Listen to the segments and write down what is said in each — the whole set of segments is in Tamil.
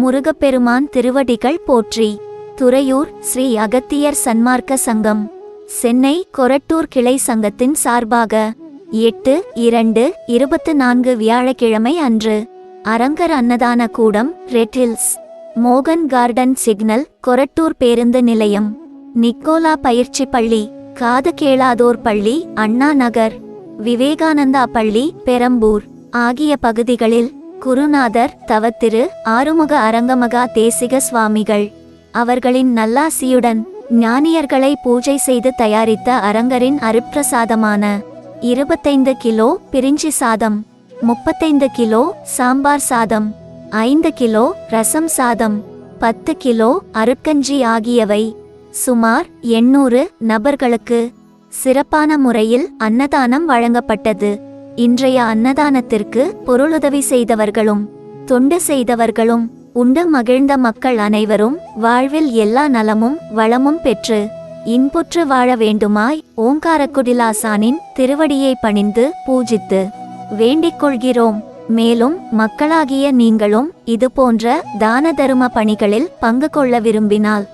முருகப்பெருமான் திருவடிகள் போற்றி. துறையூர் ஸ்ரீ அகத்தியர் சன்மார்க்க சங்கம். சென்னை கொரட்டூர் கிளை சங்கத்தின் சார்பாக எட்டு இரண்டு இருபத்து நான்கு வியாழக்கிழமை அன்று அரங்கர் அன்னதான கூடம் ரெட்டில்ஸ் மோகன் கார்டன் சிக்னல் கொரட்டூர் பேருந்து நிலையம் நிக்கோலா பயிற்சி பள்ளி காது கேளாதோர் பள்ளி அண்ணா நகர் விவேகானந்தா பள்ளி பெரம்பூர் ஆகிய பகுதிகளில் குருநாதர் தவத்திரு ஆறுமுக அரங்கமகா தேசிக சுவாமிகள். அவர்களின் நல்லாசியுடன் ஞானியர்களை பூஜை செய்து தயாரித்த அரங்கரின் அருட்பிரசாதமான இருபத்தைந்து கிலோ பிரிஞ்சி சாதம் முப்பத்தைந்து கிலோ சாம்பார் சாதம் ஐந்து கிலோ ரசம் சாதம் பத்து கிலோ அருட்கஞ்சி ஆகியவை. சுமார் எண்ணூறு நபர்களுக்கு சிறப்பான முறையில் அன்னதானம் வழங்கப்பட்டது. இன்றைய அன்னதானத்திற்கு பொருளுதவி செய்தவர்களும் தொண்டு செய்தவர்களும் உண்டு மகிழ்ந்த மக்கள் அனைவரும் வாழ்வில் எல்லா நலமும் வளமும் பெற்று இன்புற்று வாழ வேண்டுமாய் ஓங்காரக்குடிலாசானின் திருவடியை பணிந்து பூஜித்து வேண்டிக் கொள்கிறோம். மேலும் மக்களாகிய நீங்களும் இதுபோன்ற தான தரும பணிகளில் பங்கு கொள்ள விரும்பினால்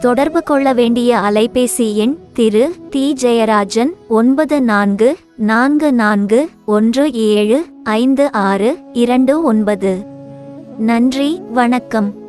தொடர்பு கொள்ள வேண்டிய அலைபேசி எண் திரு தி ஜெயராஜன் ஒன்பது நான்கு நான்கு நான்கு ஒன்று ஏழு ஐந்து ஆறு இரண்டு ஒன்பது. நன்றி வணக்கம்.